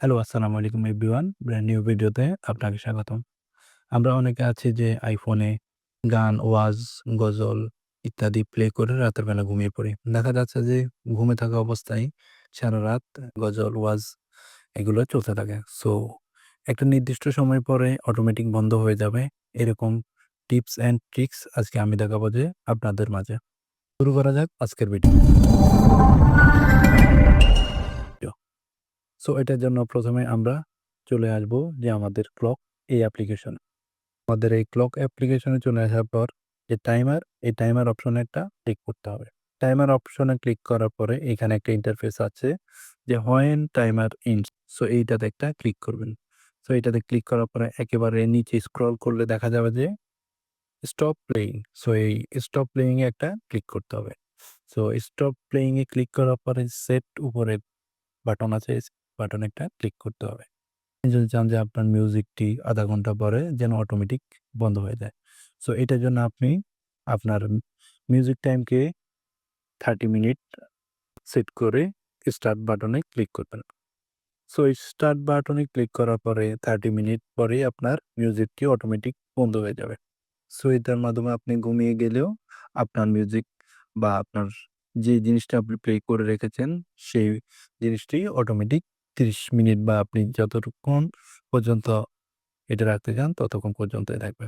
Hello, আসসালামু আলাইকুম everyone. Brand new ভিডিওতে আপনাকে স্বাগতম। আমরা অনেকে আছি যে আইফোনে গান, ওয়াজ, গজল ইত্যাদি প্লে করে রাতের বেলা ঘুমিয়ে পড়ি। দেখা যাচ্ছে যে ঘুমে থাকা অবস্থায় সারারাত গজল, ওয়াজ এগুলো চলতে থাকে। সো একটা নির্দিষ্ট সময় পরে অটোমেটিক বন্ধ হয়ে যাবে। এরকম টিপস অ্যান্ড ট্রিকস আজকে আমি দেখাবো যে আপনাদের মাঝে। শুরু করা যাক আজকের ভিডিও। সো এটার জন্য প্রথমে আমরা চলে আসব যে আমাদের ক্লক এই অ্যাপ্লিকেশনে। আমাদের এই ক্লক অ্যাপ্লিকেশনে চলে আসার পর যে টাইমার, এই টাইমার অপশনে একটা ক্লিক করতে হবে। টাইমার অপশনে ক্লিক করার পরে এখানে একটা ইন্টারফেস আছে যে হোয়েন টাইমার এন্ডস সো এইটাতে একটা ক্লিক করবেন। সো এইটাতে ক্লিক করার পরে একেবারে নিচে স্ক্রল করলে দেখা যাবে যে স্টপ প্লেয়িং। সো এই স্টপ প্লেয়িং এ একটা ক্লিক করতে হবে। সো স্টপ প্লেয়িং এ ক্লিক করার পরে সেট উপরে বাটন আছে বাটনে একটা ক্লিক করতে হবে। যদি চান যে আপনার মিউজিকটি আধা ঘণ্টা পরে যেন অটোমেটিক বন্ধ হয়ে যায়। সো এটার জন্য আপনি আপনার মিউজিক টাইমকে 30 মিনিট সেট করে স্টার্ট বাটনে ক্লিক করবেন। সো স্টার্ট বাটনে ক্লিক করার পরে 30 মিনিট পরেই আপনার মিউজিকটি অটোমেটিক বন্ধ হয়ে যাবে। সো এটার মাধ্যমে আপনি ঘুমিয়ে গেলেও আপনার মিউজিক বা আপনার যে জিনিসটা আপনি প্লে করে রেখেছেন, সেই জিনিসটি অটোমেটিক ৩০ মিনিট বা আপনি যতক্ষণ পর্যন্ত এটা রাখতে চান ততক্ষণ পর্যন্তই থাকবে।